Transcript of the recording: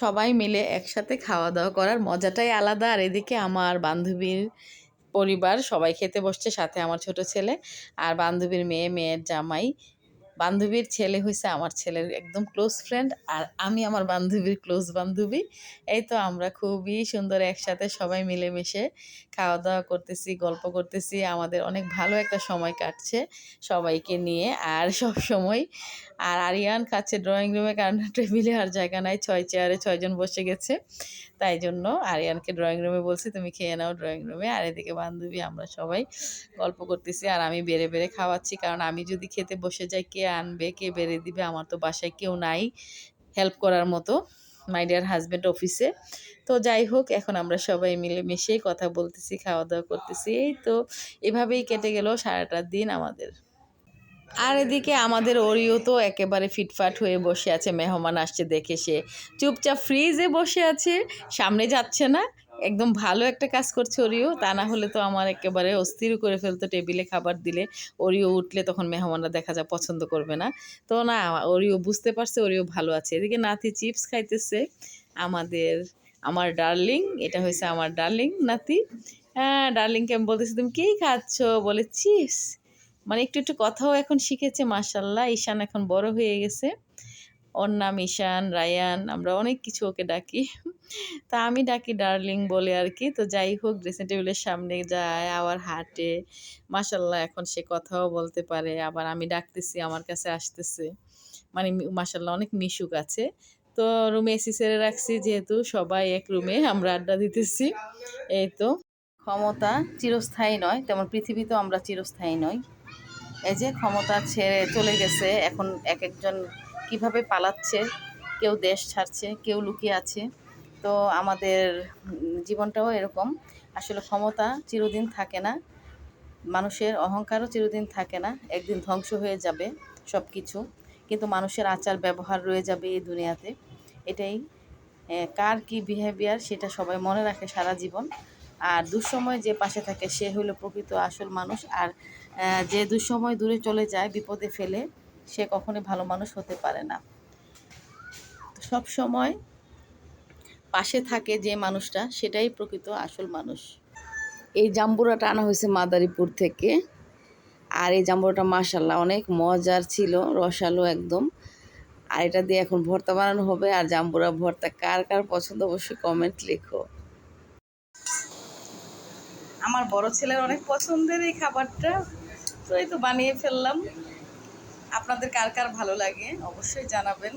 সবাই মিলে একসাথে খাওয়া দাওয়া করার মজাটাই আলাদা। আর এদিকে আমার বান্ধবীর পরিবার সবাই খেতে বসছে, সাথে আমার ছোট ছেলে আর বান্ধবীর মেয়ে, মেয়ের জামাই। বান্ধবীর ছেলে হয়েছে আমার ছেলের একদম ক্লোজ ফ্রেন্ড আর আমি আমার বান্ধবীর ক্লোজ বান্ধবী। এই তো আমরা খুবই সুন্দর একসাথে সবাই মিলেমিশে খাওয়া দাওয়া করতেছি, গল্প করতেছি। আমাদের অনেক ভালো একটা সময় কাটছে সবাইকে নিয়ে আর সব সময়। আর আরিয়ান খাচ্ছে ড্রয়িং রুমে কারণ টেবিলে আর জায়গা নাই, ছয় চেয়ারে ছয়জন বসে গেছে। তাই জন্য আরিয়ানকে ড্রয়িং রুমে বলছি, তুমি খেয়ে নাও ড্রয়িং রুমে আর এদিকে বান্ধবী, আমরা সবাই গল্প করতেছি আর আমি বেড়ে বেড়ে খাওয়াচ্ছি। কারণ আমি যদি খেতে বসে যাই, কে আনবে, কে বেড়ে দিবে আমার তো বাসায় কেউ নাই হেল্প করার মতো মাই ডিয়ার হাজব্যান্ড অফিসে তো যাই হোক, এখন আমরা সবাই মিলে মিশেই কথা বলতেছি খাওয়া দাওয়া করতেছি, এই তো, এভাবেই কেটে গেল সারাটা দিন আমাদের। আর এদিকে আমাদের ওরিও তো একেবারে ফিটফাট হয়ে বসে আছে। মেহমান আসছে দেখে সে চুপচাপ ফ্রিজে বসে আছে, সামনে যাচ্ছে না। একদম ভালো একটা কাজ করছে ওরিও, তা না হলে তো আমার একেবারে অস্থির করে ফেলতো টেবিলে খাবার দিলে। ওরিও উঠলে তখন মেহমানরা দেখা যায় পছন্দ করবে না। তো না, ওরিও বুঝতে পারছে, ওরিও ভালো আছে। এদিকে নাতি চিপস খাইতেছে, আমাদের, আমার ডার্লিং, এটা হয়েছে আমার ডার্লিং নাতি। হ্যাঁ ডার্লিংকে আমি বলতেছি, তুমি কী খাচ্ছ? বলে, চিপস। মানে একটু একটু কথাও এখন শিখেছে মাসাল্লাহ ঈশান এখন বড় হয়ে গেছে। ওর নাম ঈশান, রায়ান, আমরা অনেক কিছু ওকে ডাকি। তা আমি ডাকি ডার্লিং বলে আর কি। তো যাই হোক ড্রেসিং টেবিলের সামনে যায়, আবার হাঁটে। মাসাল্লাহ এখন সে কথাও বলতে পারে। আবার আমি ডাকতেছি, আমার কাছে আসতেছে। মানে মাসাল্লাহ অনেক মিশুক আছে। তো রুমে এসি সেরে রাখছি, যেহেতু সবাই এক রুমে আমরা আড্ডা দিতেছি। এই তো। ক্ষমতা চিরস্থায়ী নয়, তেমন পৃথিবীতেও আমরা চিরস্থায়ী নই। এই যে ক্ষমতা ছেড়ে চলে গেছে, এখন এক একজন কীভাবে পালাচ্ছে, কেউ দেশ ছাড়ছে, কেউ লুকিয়ে আছে, তো আমাদের জীবনটাও এরকম। আসলে ক্ষমতা চিরদিন থাকে না, মানুষের অহংকারও চিরদিন থাকে না, একদিন ধ্বংস হয়ে যাবে সব কিছু কিন্তু মানুষের আচার ব্যবহার রয়ে যাবে এই দুনিয়াতে। এটাই কার কি বিহেভিয়ার সেটা সবাই মনে রাখে সারা জীবন। আর দুঃসময় যে পাশে থাকে সে হলো প্রকৃত আসল মানুষ, আর যে দুঃসময় দূরে চলে যায়, বিপদে ফেলে, সে কখনোই ভালো মানুষ হতে পারে না। সব সময় পাশে থাকে যে মানুষটা, সেটাই প্রকৃত আসল মানুষ। এই জাম্বুরাটা আনা হয়েছে মাদারীপুর থেকে। আর এই জাম্বুরাটা মাসাল্লাহ অনেক মজার ছিল, রসালো একদম। আর এটা দিয়ে এখন ভর্তা বানানো হবে। আর জাম্বুরা ভর্তা কার কার পছন্দ অবশ্যই কমেন্ট লেখো। আমার বড় ছেলের অনেক পছন্দের এই খাবারটা। তো এই তো বানিয়ে ফেললাম। আপনাদের কার কার ভালো লাগে অবশ্যই জানাবেন।